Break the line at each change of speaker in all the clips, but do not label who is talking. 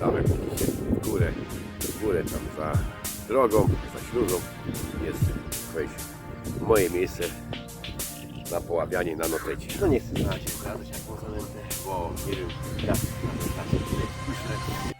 Tam widzicie, w górę, w górę tam za drogą, za śluzą jest wejście. Moje miejsce na poławianie na notecie. No nie chcę na się zgadzać jaką zanętę, bo nie wiem jak na notecie tutaj piszę.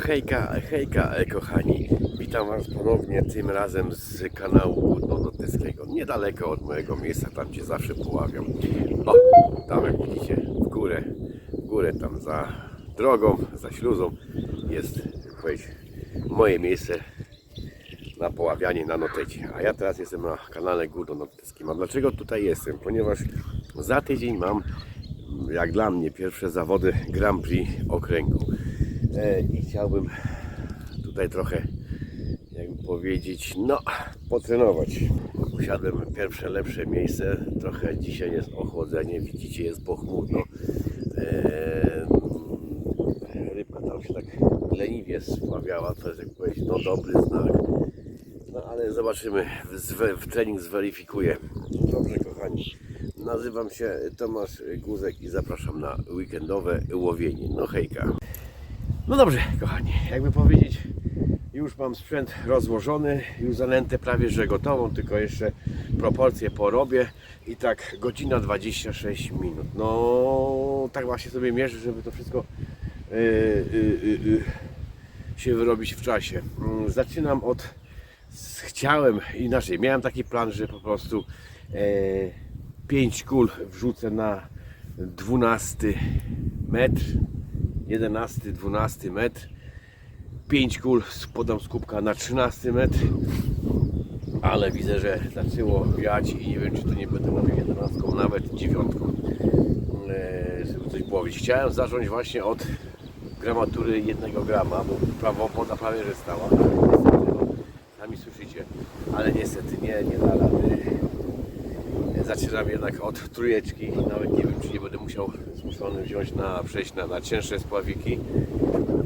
Hejka, hejka, kochani. Witam Was ponownie, tym razem z kanału Górnodotyskiego. Niedaleko od mojego miejsca, tam gdzie zawsze poławiam. O, tam jak widzicie, w górę, w górę tam za drogą, za śluzą jest powiedzieć, moje miejsce na poławianie na notecie. A ja teraz jestem na kanale Górnodotyckim. A dlaczego tutaj jestem? Ponieważ za tydzień mam, jak dla mnie, pierwsze zawody Grand Prix okręgu. E, I chciałbym tutaj trochę, jakby powiedzieć, no, potrenować. Usiadłem w pierwsze, lepsze miejsce. Trochę dzisiaj jest ochłodzenie, widzicie, jest pochmurno. E, rybka tam się tak leniwie spławiała, to jest, jak powiedzieć, no dobry znak. No ale zobaczymy, Zwe, w trening zweryfikuję. Dobrze, kochani. Nazywam się Tomasz Guzek i zapraszam na weekendowe łowienie. No hejka. No dobrze, kochani, jakby powiedzieć, już mam sprzęt rozłożony, już zanętę prawie że gotową, tylko jeszcze proporcje porobię i tak godzina 26 minut. No, tak właśnie sobie mierzę, żeby to wszystko yy, yy, yy, yy, się wyrobić w czasie. Mm, Zaczynam od, chciałem inaczej, miałem taki plan, że po prostu e, 5 kul wrzucę na 12 metr 11, 12 metr. 5 kul podam z kubka na 13 metr. Ale widzę, że zaczęło wiać i nie wiem, czy to nie będę mówił 11, nawet 9, e, żeby coś połowić. Chciałem zacząć właśnie od gramatury 1 grama, bo prawo woda prawie że stała, ale niestety, no, sami słyszycie, ale niestety nie, nie da rady. Zaczynam jednak od trójeczki. Nawet nie wiem, czy nie będę musiał zmuszony wziąć na przejść na, na cięższe spławiki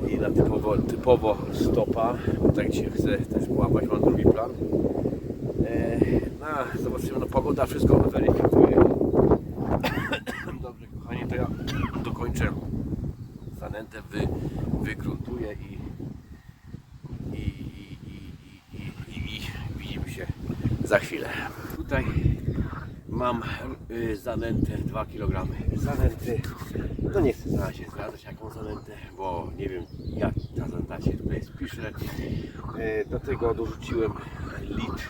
i na typowo, typowo stopa. Bo tak dzisiaj chcę też połapać, mam drugi plan. E, no, zobaczymy, no pogoda wszystko weryfikuje. Dobrze, kochani, to ja dokończę zanętę, wy, wygruntuję i, i, i, i, i, i, widzimy się za chwilę. Tutaj mam y, zanętę 2 kg zanęty. No nie chcę na razie zdradzać jaką zanętę, bo nie wiem jak ta zanęta się tutaj spisze. Y, do dorzuciłem lit,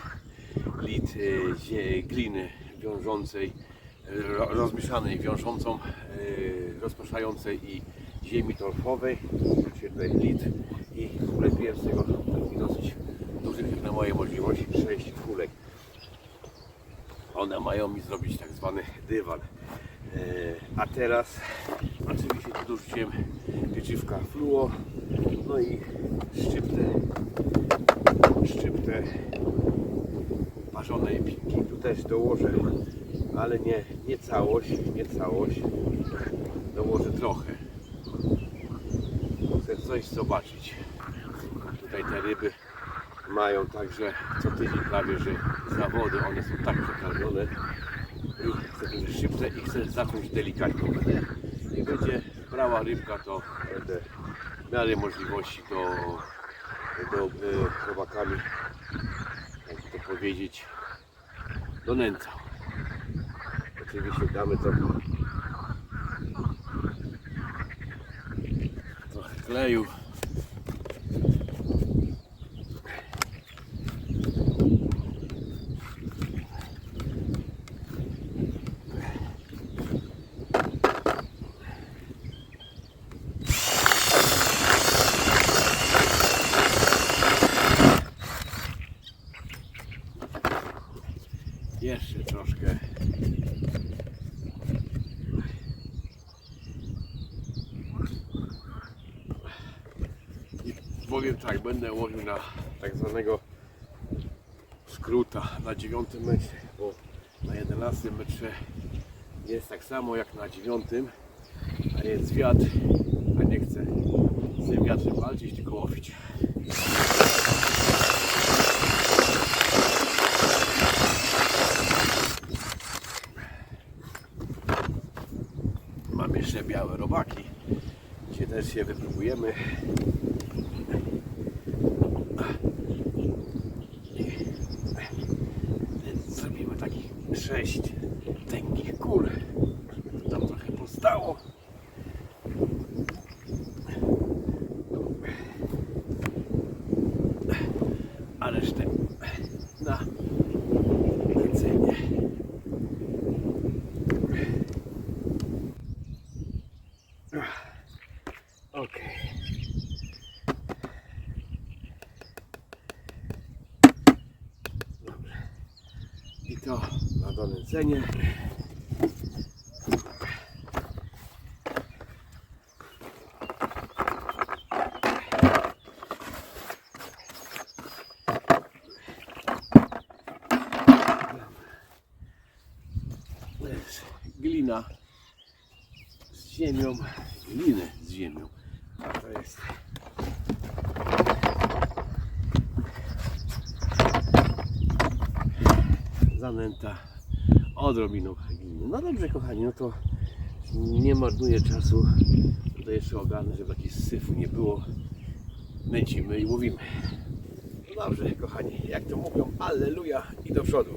lit y, gliny wiążącej, ro, rozmieszanej, wiążącą, y, rozpraszającej i ziemi torfowej. Dorzuciłem tutaj lit i ulepiłem z tego dosyć dużych jak na moje możliwości 6 kulek one mają mi zrobić tak zwany dywan. E, A teraz oczywiście tu dorzuciłem pieczywka fluo, no i szczyptę, szczyptę parzonej pinki. Tu też dołożę, ale nie, nie całość, nie całość. Dołożę trochę. Chcę coś zobaczyć. Tutaj te ryby mają także co tydzień prawie, że zawody, one są tak przekarmione i chcę będzie szybce i chcę zacząć delikatnie. Nie będzie brała rybka, to będę w miarę możliwości do, do y, robakami, jak to powiedzieć, donęcał. Oczywiście damy trochę trochę kleju tak, będę łowił na tak zwanego skróta na 9 metrze, bo na 11 metrze jest tak samo jak na 9, a jest wiatr, a nie chcę z tym wiatrem walczyć, tylko łowić. Mam jeszcze białe robaki. Dzisiaj też się wypróbujemy. Więc zrobimy takich sześć tęgich kur. Żeby to tam trochę postało. A resztę na jedzenie. Okej. Dobrze. I to na donęcenie. Glina z ziemią, glinę z ziemią. A to jest zanęta odrobiną. No dobrze kochani, no to nie marnuję czasu. Tutaj jeszcze ogarnę, żeby jakiś syfu nie było. Nęcimy i łowimy. No dobrze kochani, jak to mówią, alleluja i do przodu.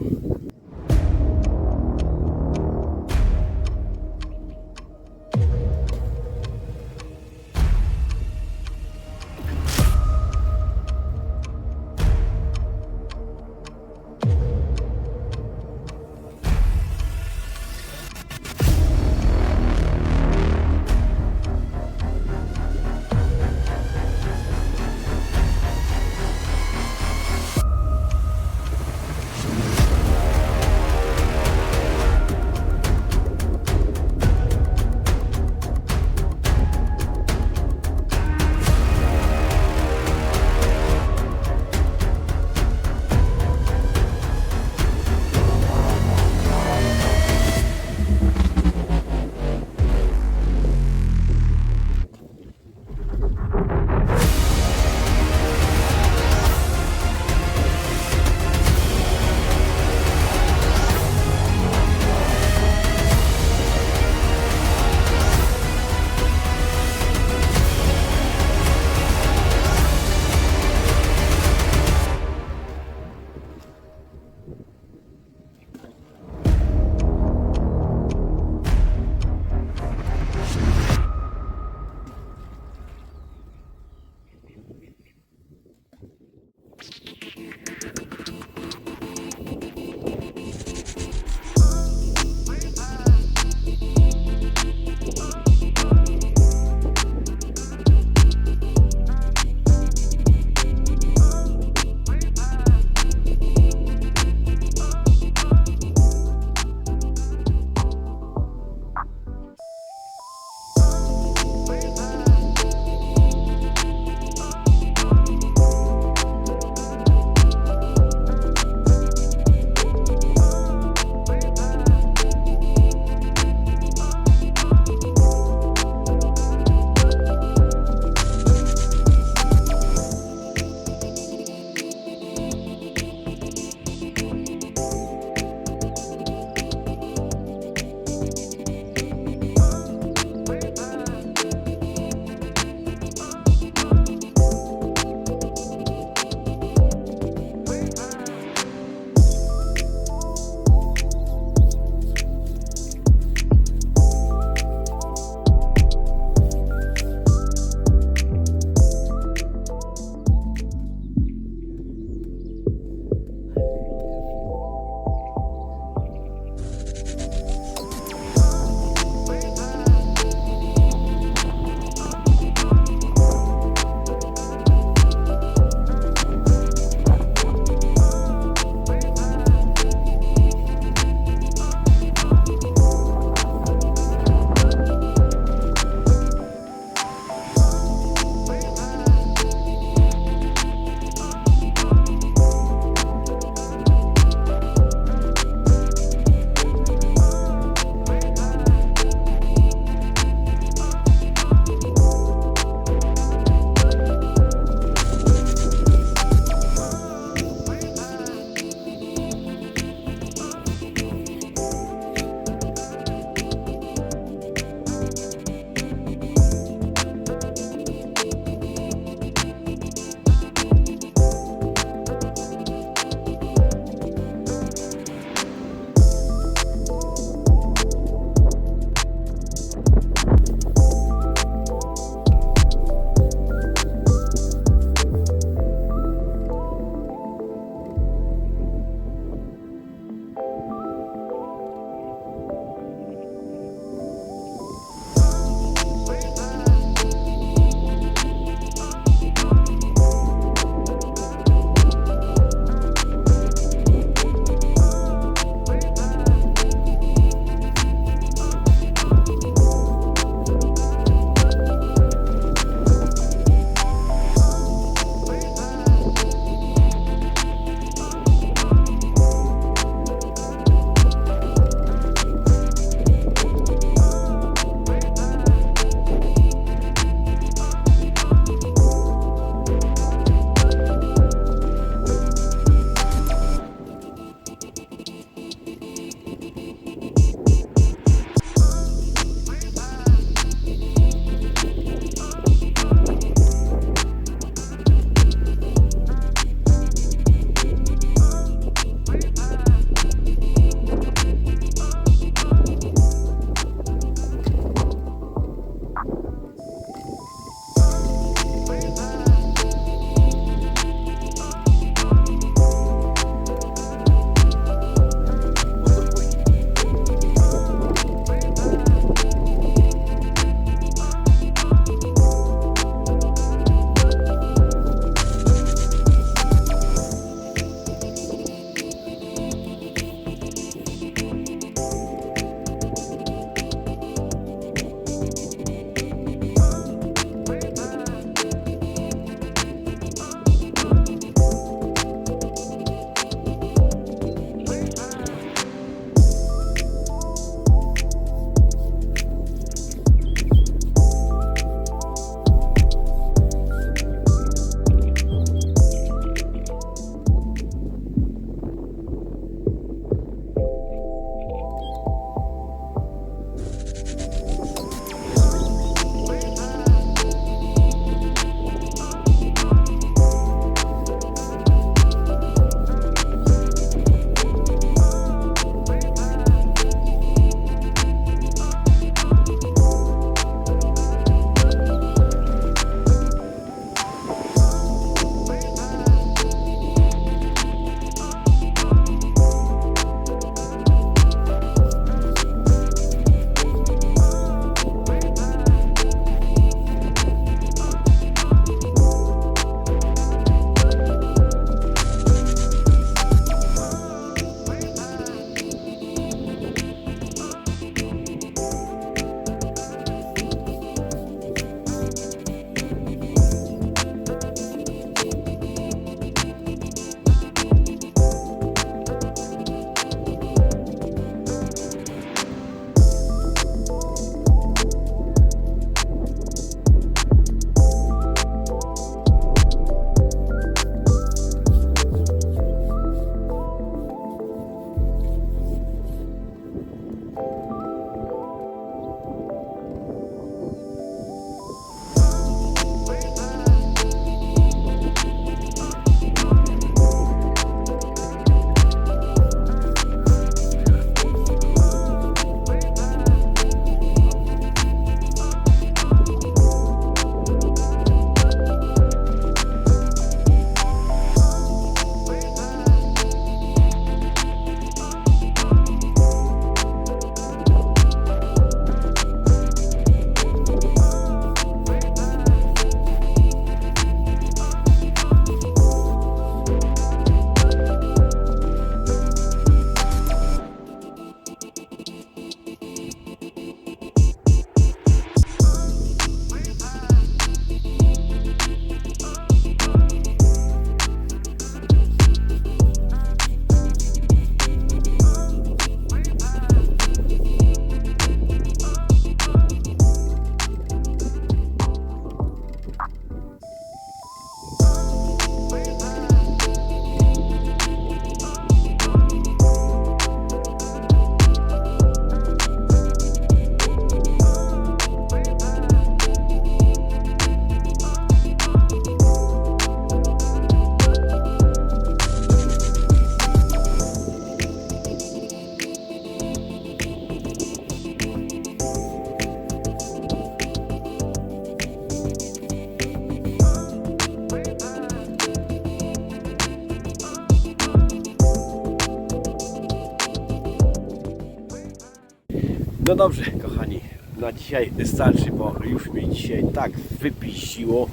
No dobrze, kochani, na dzisiaj wystarczy, bo już mnie dzisiaj tak wypiściło,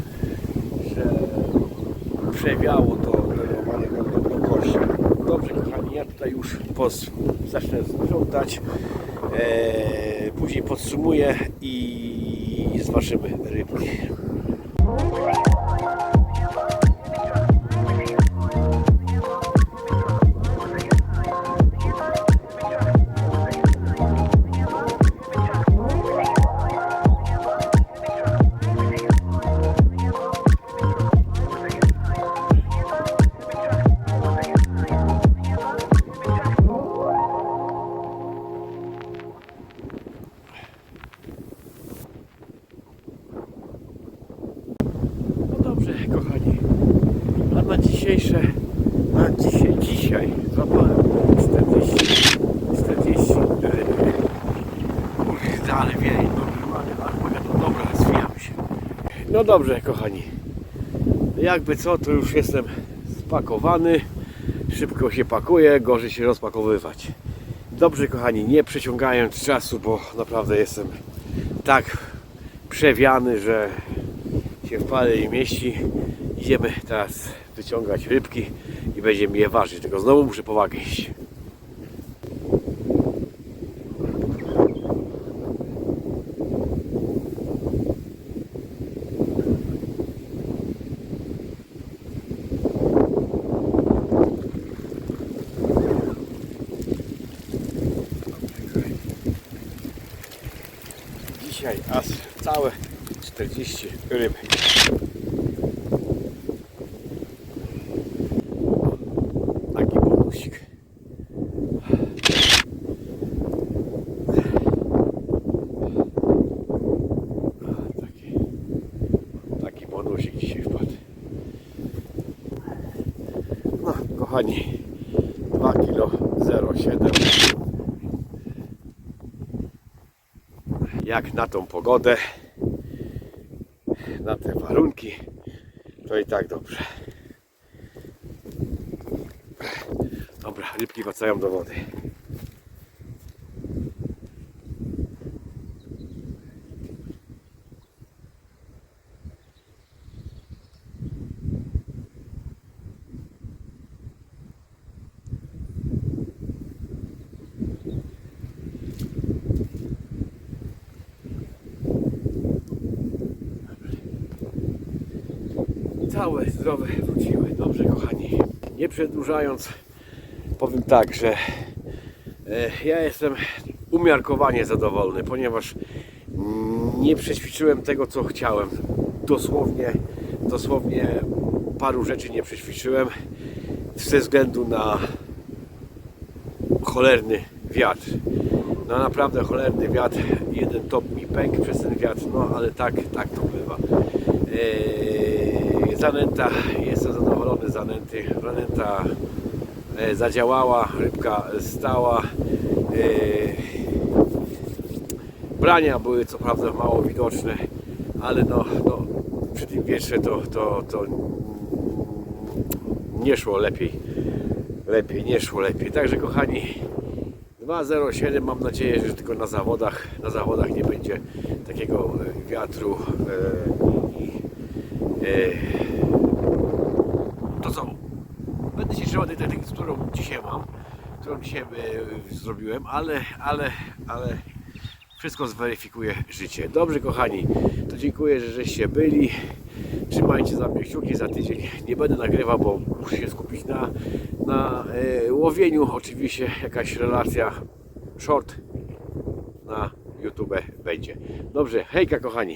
że przewiało to do, do, kości. Dobrze, kochani, ja tutaj już pos, zacznę sprzątać, e, później podsumuję i zobaczymy rybki. Dobrze, kochani. Jakby co, to już jestem spakowany. Szybko się pakuje, gorzej się rozpakowywać. Dobrze, kochani, nie przeciągając czasu, bo naprawdę jestem tak przewiany, że się w pale nie mieści. Idziemy teraz wyciągać rybki i będziemy je ważyć. Tylko znowu muszę po wagę iść. Dzisiaj aż całe 40 ryb. Taki bonusik. Taki, taki bonusik dzisiaj wpadł. No, kochani, 2 kilo 07. Jak na tą pogodę, na te warunki, to i tak dobrze. Dobra, rybki wracają do wody. Całe zdrowe wróciły. Dobrze, kochani. Nie przedłużając, powiem tak, że e, ja jestem umiarkowanie zadowolony, ponieważ mm, nie przećwiczyłem tego, co chciałem. Dosłownie, dosłownie paru rzeczy nie przećwiczyłem ze względu na cholerny wiatr. No naprawdę cholerny wiatr. Jeden top mi pękł przez ten wiatr, no ale tak, tak to bywa. Eee, zanęta, zanęty. Zanęta e, zadziałała, rybka stała. Eee, brania były co prawda mało widoczne, ale no, no przy tym wietrze to, to, to nie szło lepiej. Lepiej, nie szło lepiej. Także kochani, 2.07 mam nadzieję, że tylko na zawodach, na zawodach nie będzie takiego e, wiatru e, i e, Będę się trzymał tej techniki, którą dzisiaj mam, którą dzisiaj e, zrobiłem, ale, ale, ale wszystko zweryfikuje życie. Dobrze kochani, to dziękuję, że żeście byli. Trzymajcie za mnie kciuki za tydzień. Nie będę nagrywał, bo muszę się skupić na, na e, łowieniu. Oczywiście jakaś relacja short na YouTube będzie. Dobrze, hejka kochani.